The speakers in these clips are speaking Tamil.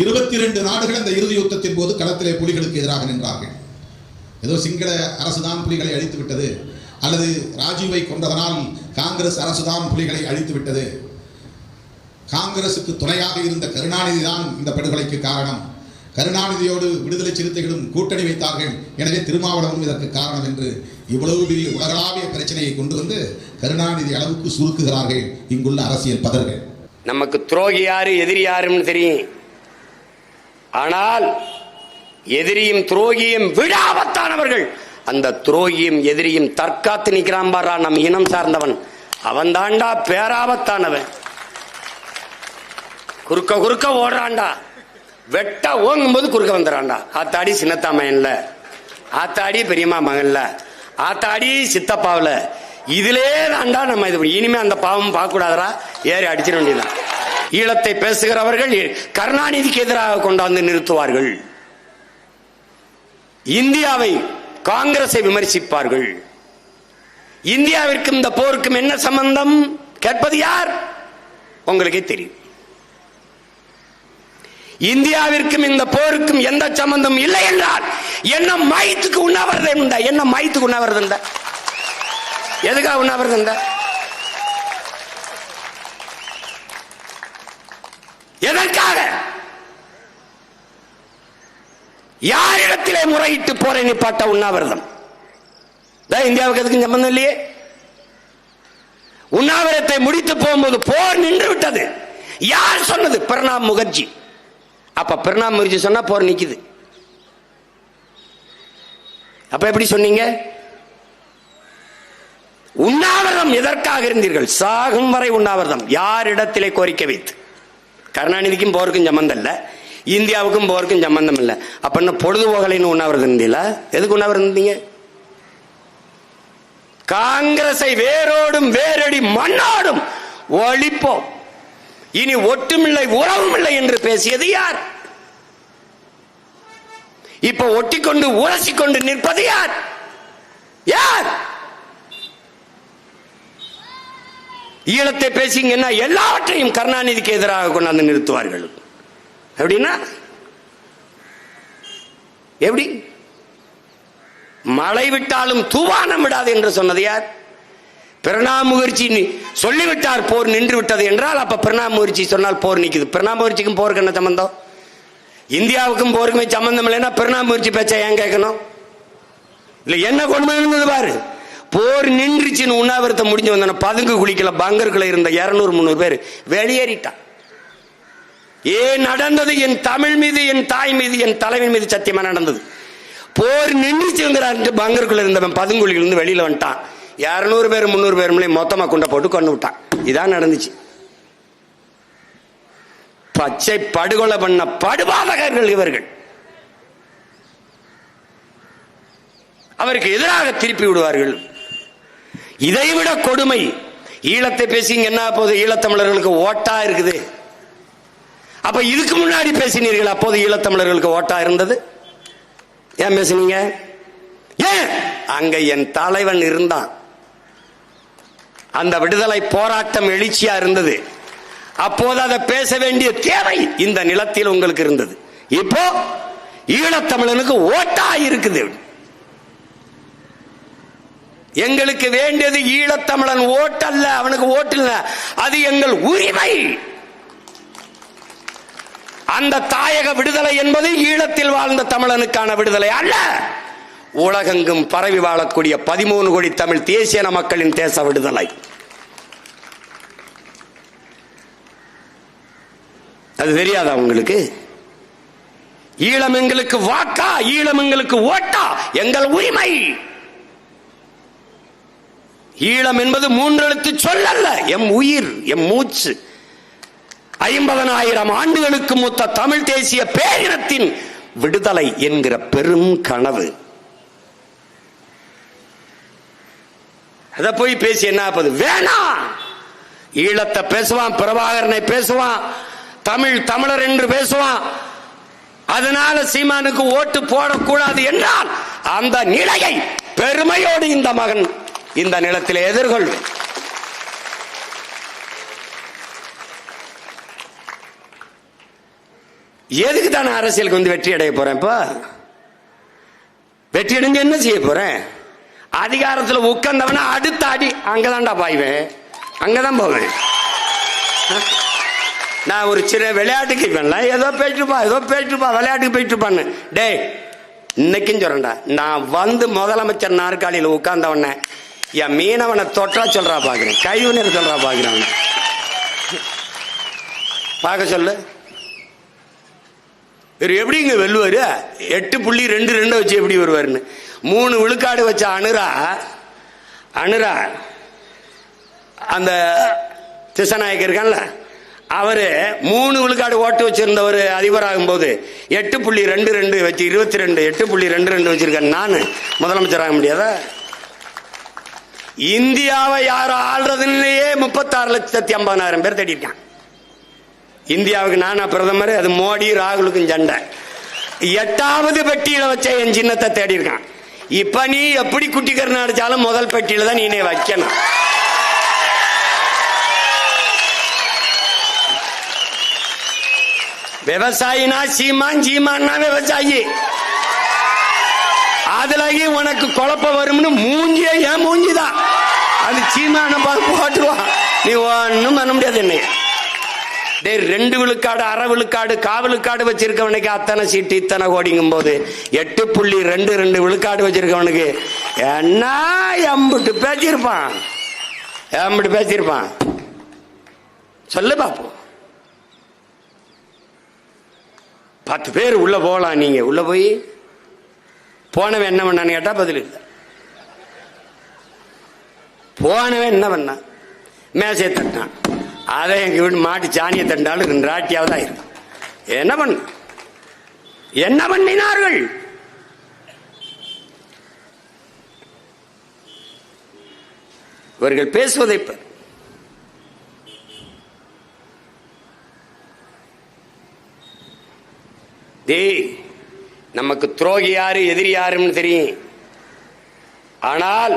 இருபத்தி ரெண்டு நாடுகள் அந்த இறுதி யுத்தத்தின் போது களத்திலே புலிகளுக்கு எதிராக நின்றார்கள். ஏதோ சிங்கள அரசுதான் புலிகளை அழித்து விட்டது அல்லது ராஜீவை கொண்டதனால் காங்கிரஸ் அரசுதான் புலிகளை அழித்து விட்டது காங்கிரசுக்கு துணையாக இருந்த கருணாநிதி தான் இந்த படுகொலைக்கு காரணம். கருணாநிதியோடு விடுதலை சிறுத்தைகளும் கூட்டணி வைத்தார்கள். எனவே திருமாவளவனும் இதற்கு காரணம் என்று இவ்வளவு பெரிய உலகளாவிய பிரச்சனையை கொண்டு வந்து கருணாநிதி அளவுக்கு சுருக்குகிறார்கள் இங்குள்ள அரசியல் பதர்கள். நமக்கு துரோகி யாரு எதிரி யாருன்னு தெரியும். ஆனால் எதிரியும் துரோகியும் விடாபத்தானவர்கள். அந்த துரோகியும் எதிரியும் தற்காத்து நிற்கிறான் பாரா நம் இனம் சார்ந்தவன். அவன் தாண்டா பேராபத்தானவன். குறுக்க குறுக்க ஓடுறான்டா. வெட்ட ஓங்கும் போது குறுக்க வந்துடுறான்டா ஆத்தாடி சின்னத்தாமையன்ல ஆத்தாடி பெரியம்மா மகன்ல. ஆத்தாடி சித்தப்பாவில். இதிலே தாண்டா நம்ம இது இனிமே அந்த பாவம் பார்க்கக்கூடாதரா ஏறி அடிச்சிட வேண்டியதான் ஈழத்தை பேசுகிறவர்கள் கருணாநிதிக்கு எதிராக கொண்டாந்து நிறுத்துவார்கள். இந்தியாவை காங்கிரஸை விமர்சிப்பார்கள். இந்தியாவிற்கும் இந்த போருக்கும் என்ன சம்பந்தம்? கேட்பது யார்? உங்களுக்கே தெரியும். இந்தியாவிற்கும் இந்த போருக்கும் எந்த சம்பந்தம் இல்லை என்றால் என்ன மயத்துக்கு உண்ணாவிரதம் என்ன மயத்துக்கு உண்ணாவிரதம் எதுக்காக உண்ணாவிரதம் எதற்காக? யாரிடத்திலே முறையிட்டு போரை நிப்பாட்ட உண்ணாவிரதம்? இந்தியாவுக்கு எதுக்கும் சம்பந்தம் இல்லையே? உண்ணாவிரத்தை முடித்து போகும்போது போர் நின்று விட்டது. யார் சொன்னது? பிரணாப் முகர்ஜி. அப்ப பிரணாப் முகர்ஜி சொன்னா போர் நிக்குது. அப்ப எப்படி சொன்னீங்க? உண்ணாவிரதம் எதற்காக இருந்தீர்கள்? சாகும் வரை உண்ணாவிரதம். யாரிடத்திலே கோரிக்கை வைத்து? கருணாநிதிக்கும் போருக்கும் சம்பந்தம் இல்லை. இந்தியாவுக்கும் போருக்கும் சம்பந்தம் இல்லை. அப்ப என்ன பொழுதுபோகலைன்னு உண்ணாவிரதம் இருந்தீங்களா? எதுக்கு உண்ணாவிரதம் இருந்தீங்க? காங்கிரஸை வேரோடும் வேரடி மண்ணோடும் ஒழிப்போம். இனி ஒட்டுமில்லை உறவுமில்லை என்று பேசியது யார்? இப்ப ஒட்டிக்கொண்டு உரசிக்கொண்டு நிற்பது யார்? யார்? ஈழத்தை பேசிங்கன்னா எல்லாவற்றையும் கருணாநிதிக்கு எதிராக கொண்டாந்து நிறுத்துவார்கள். எப்படின்னா? எப்படி? மழை விட்டாலும் தூவானம் விடாது என்று சொன்னது யார்? பிரணாப் முகர்ஜி சொல்லிவிட்டார் போர் நின்று விட்டது என்றால் அப்ப பிரணாப் முகர்ஜி சொன்னால் போர் நிற்குது பிரணாப் முகர்ஜிக்கும் போருக்கு என்ன சம்பந்தம்? இந்தியாவுக்கும் போருக்குமே சம்பந்தம் இல்லைன்னா பிரணாப் முகர்ஜி பேச்ச ஏன் கேட்கணும்? இல்ல என்ன கொண்டு இருந்தது பாரு? போர் நின்றுச்சுன்னு உண்ணாவிரத்தை முடிஞ்சு வந்தன பதுங்கு குளிக்கல பங்கர்களை இருந்த இருநூறு முந்நூறு பேர். வெளியேறிட்டான். ஏன் நடந்தது என் தமிழ் மீது என் தாய் மீது என் தலைவன் மீது சத்தியமா நடந்தது. போர் நின்றுச்சுங்கிறாரு பங்கருக்குள்ள இருந்தவன் பதுங்குழியில இருந்து வெளியில வந்துட்டான். இரநூறு பேர் முந்நூறு பேர் மொத்தமாக குண்டை போட்டு கொண்டு விட்டான். இதான் நடந்துச்சு. பச்சை படுகொலை பண்ண படுபாதகர்கள் இவர்கள். அவருக்கு எதிராக திருப்பி விடுவார்கள். இதைவிட கொடுமை. ஈழத்தை பேசிங்க என்ன போது ஈழத்தமிழர்களுக்கு ஓட்டா இருக்குது? அப்ப இதுக்கு முன்னாடி பேசினீர்கள் அப்போது ஈழத்தமிழர்களுக்கு ஓட்டா இருந்தது? ஏன் பேசுனீங்க? ஏன்? அங்க என் தலைவன் இருந்தான். அந்த விடுதலை போராட்டம் எழுச்சியா இருந்தது. அப்போது அதை பேச வேண்டிய தேவை இந்த நிலத்தில் உங்களுக்கு இருந்தது. இப்போ ஈழத்தமிழனுக்கு ஓட்டா இருக்குது. எங்களுக்கு வேண்டியது ஈழத்தமிழன் ஓட்டல்ல அவனுக்கு ஓட்டு அது எங்கள் உரிமை. அந்த தாயக விடுதலை என்பது ஈழத்தில் வாழ்ந்த தமிழனுக்கான விடுதலை அல்ல. உலகெங்கும் பரவி வாழக்கூடிய பதிமூணு கோடி தமிழ் தேசிய மக்களின் தேச விடுதலை. அது தெரியாதா உங்களுக்கு? ஈழம் எங்களுக்கு வாக்கா ஈழம் எங்களுக்கு ஓட்டா எங்கள் உரிமை. ஈழம் என்பது மூன்றெழுத்து சொல்லல்ல. எம் உயிர் எம் மூச்சு. ஐம்பதனாயிரம் ஆண்டுகளுக்கு மூத்த தமிழ் தேசிய பேரினத்தின் விடுதலை என்கிற பெரும் கனவு. அதை போய் பேசி என்ன ஆப்பது? வேணாம் ஈழத்தை பேசுவான் பிரபாகரனை பேசுவான் தமிழ் தமிழர் என்று பேசுவான். அதனால சீமானுக்கு ஓட்டு போடக்கூடாது என்றால் அந்த நிலையை பெருமையோடு இந்த மகன் இந்த நிலத்தில் எதிர்கொள். எதுக்கு தானே அரசியலுக்கு வந்து வெற்றி அடைய போறேன் இப்போ? வெற்றி அடைஞ்சு என்ன செய்ய போறேன்? அதிகாரத்தில் உட்கார்ந்தவனா அடுத்த அடி அங்கதான்டா பாய்வேன். அங்கதான் போவேன். நான் ஒரு சின்ன விளையாட்டுக்கு இப்ப ஏதோ போயிட்டுப்பா ஏதோ போயிட்டுப்பா விளையாட்டுக்கு போயிட்டுப்பான்னு டேய் இன்னைக்கும் சொல்றேன்டா நான் வந்து முதலமைச்சர் நாற்காலியில் உட்கார்ந்தவன. என் மீனவனை தொட்டா சொல்றா பாக்குறேன் கைவினர் சொல்றா பாக்குறேன் பார்க்க சொல்லு. இவர் எப்படிங்க வெல்லுவாரு? எட்டு புள்ளி ரெண்டு ரெண்டு வச்சு எப்படி வருவாருன்னு. மூணு விழுக்காடு வச்ச அனுரா அனுரா அந்த திசநாயக் இருக்கான்ல அவரு மூணு விழுக்காடு ஓட்டு வச்சிருந்தவர் அதிபராகும் போது எட்டு புள்ளி ரெண்டு ரெண்டு வச்சு இருபத்தி ரெண்டு எட்டு புள்ளி ரெண்டு ரெண்டு வச்சிருக்கேன் நான் முதலமைச்சர் ஆக முடியாதா? இந்தியாவை யார் ஆள்றதுலயே முப்பத்தாறு லட்சத்தி ஐம்பதாயிரம் பேர் தேடி இருக்கான் இந்தியாவுக்கு நானா பிரதமர் அது மோடி ராகுலுக்கும் சண்டை. எட்டாவது பெட்டியில வச்ச என் சின்னத்தை தேடி இருக்கான் இப்ப நீ எப்படி குட்டி கருணை அடிச்சாலும் முதல் பெட்டியில தான் நீனே வைக்கணும். விவசாயினா சீமான் சீமான்னா விவசாயி. அதுலயே உனக்கு குழப்பம் வரும்னு மூஞ்சியே ஏன் மூஞ்சிதான். அது சீமான போட்டுருவான் நீ ஒன்னும் பண்ண முடியாது என்னைய டே ரெண்டு விழுக்காடு அரை விழுக்காடு காவலுக்காடு வச்சிருக்கவனுக்கு அத்தனை சீட்டு இத்தனை கோடிங்கும் போது எட்டு புள்ளி ரெண்டு ரெண்டு விழுக்காடு வச்சிருக்கவனுக்கு. என்ன எம்பிட்டு பேசியிருப்பான்? எம்பிட்டு பேசியிருப்பான்? சொல்லு பாப்போம் பத்து பேர் உள்ள போகலாம் நீங்க. உள்ள போய் போனவன் என்ன பண்ணான்னு கேட்டா பதில் இல்லை. போனவன் என்ன பண்ணான் மேசையை தட்டினான் அதை எங்க வீடு மாட்டு சாணியை தண்டாலும் ரெண்டு ராட்டியாவது ஆயிருக்கும் என்ன பண்ண? என்ன பண்ணினார்கள்? இவர்கள் பேசுவதை தே நமக்கு துரோகி யாரு எதிரி யாருன்னு தெரியும். ஆனால்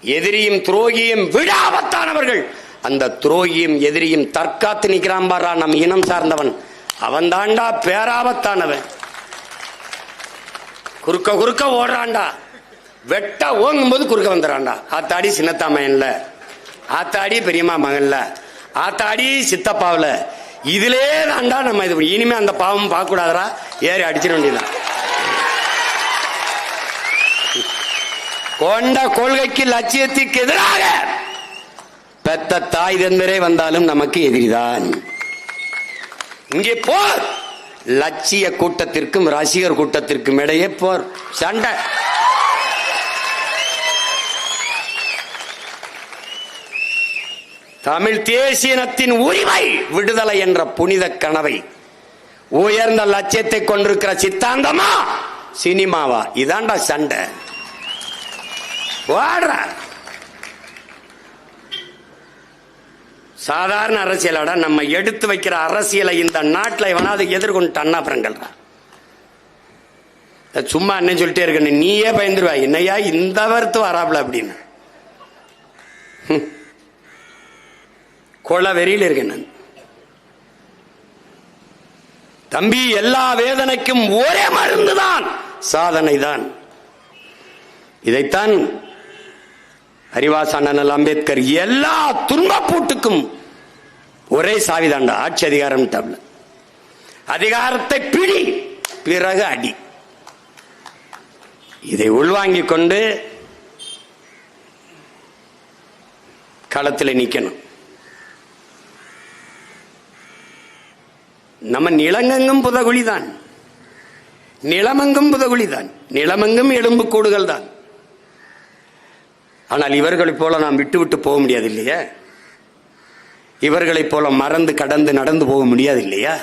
எதிரியும் துரோகியும் விடாபத்தானவர்கள். அந்த துரோகியும் எதிரியும் தற்காத்து நிற்கிறான் பாரா நம் இனம் சார்ந்தவன். அவன் தாண்டா பேராபத்தானவன். குறுக்க குறுக்க ஓடுறான்டா. வெட்ட ஓங்கும் போது குறுக்க வந்துடுறான்டா. ஆத்தாடி சின்னத்தா மகன்ல. ஆத்தாடி பெரியம்மா மகன்ல. ஆத்தாடி சித்தப்பாவில். இதிலே தாண்டா நம்ம இது இனிமே அந்த பாவம் பார்க்க கூடாதரா ஏறி அடிச்சிட வேண்டியதான் கொண்ட கொள்கைக்கு லட்சியத்திற்கு எதிராக பெத்த தாய் தந்தரே வந்தாலும் நமக்கு எதிரிதான். இங்கே போர். லட்சிய கூட்டத்திற்கும் ரசிகர் கூட்டத்திற்கும் இடையே போர். சண்டை. தமிழ் தேசியனத்தின் உரிமை விடுதலை என்ற புனித கனவை. உயர்ந்த லட்சியத்தை கொண்டிருக்கிற சித்தாந்தமா? சினிமாவா? இதாண்டா சண்டை. வாடுறா. சாதாரண அரசியலோட நம்ம எடுத்து வைக்கிற அரசியலை இந்த நாட்டில் இவனாவது எதிர்கொண்டு அப்புறங்கள்டா சும்மா என்ன சொல்லிட்டே இருக்க நீயே பயந்துருவா. என்னையா இந்த வருத்து வராப்ல அப்படின்னு. கொலை வெறியில் இருக்கேன் நான். தம்பி எல்லா வேதனைக்கும் ஒரே மருந்துதான் சாதனை தான் இதைத்தான் அறிவாச அண்ணல் அம்பேத்கர் எல்லா துன்பப்பூட்டுக்கும் ஒரே சாவிதாண்டா ஆட்சி அதிகாரம் டப்ல அதிகாரத்தை பிடி பிறகு அடி. இதை உள்வாங்கிக் கொண்டு களத்தில் நிற்கணும் நம்ம நிலங்கெங்கும் புதகுழிதான். நிலமெங்கும் புதகுழிதான். நிலமெங்கும் எலும்புக்கூடுகள் தான் ஆனால் இவர்களைப் போல நாம் விட்டுவிட்டு போக முடியாது இல்லையா இவர்களைப் போல மறந்து கடந்து நடந்து போக முடியாது இல்லையா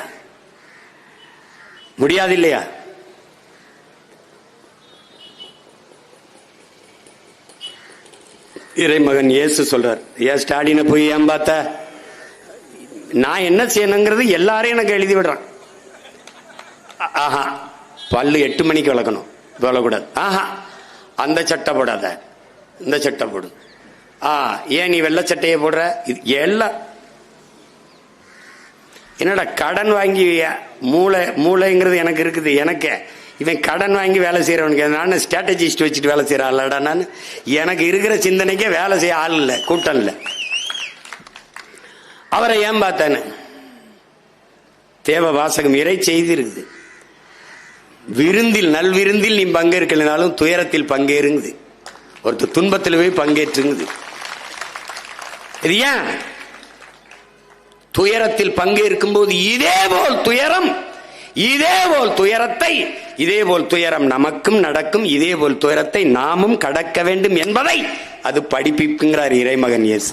முடியாது இல்லையா இறைமகன் இயேசு சொல்றார் ஏன் ஸ்டாலினை போய் ஏன் பார்த்த? நான் என்ன செய்யணுங்கிறது எல்லாரையும் எனக்கு எழுதி விடுறான். ஆஹா பல்லு எட்டு மணிக்கு விளக்கணும். விளக்கூடாது ஆஹா அந்த சட்டை போடாத. இந்த சட்டை போடு. ஆ ஏன் நீ வெள்ளை சட்டையை போடுற? இது எல்லாம் என்னடா கடன் வாங்கி மூளை மூளைங்கிறது எனக்கு இருக்குது எனக்கு. இவன் கடன் வாங்கி வேலை செய்கிறவனுக்கு நான் ஸ்ட்ராட்டஜிஸ்ட் வச்சுட்டு வேலை செய்யறான்லடா நான்? எனக்கு இருக்கிற சிந்தனைக்கே வேலை செய்ய ஆள் இல்லை கூட்டம் இல்லை. அவரை ஏன் பார்த்தானு? தேவ வாசகம் இறை செய்தி இருக்குது விருந்தில் நல்விருந்தில் நீ பங்கேற்கலனாலும் துயரத்தில் பங்கேறுங்குது. ஒருத்தர் துன்பத்தில் போய் பங்கேற்றுங்குது. இது ஏன்? துயரத்தில் பங்கேற்கும் போது இதே போல் துயரம் இதே போல் துயரத்தை இதே போல் துயரம் நமக்கும் நடக்கும் இதே போல் துயரத்தை நாமும் கடக்க வேண்டும் என்பதை அது படிப்பிப்புங்கிறார் இறைமகன் இயேசு.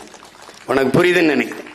உனக்கு புரியுதுன்னு நினைக்கிறேன்.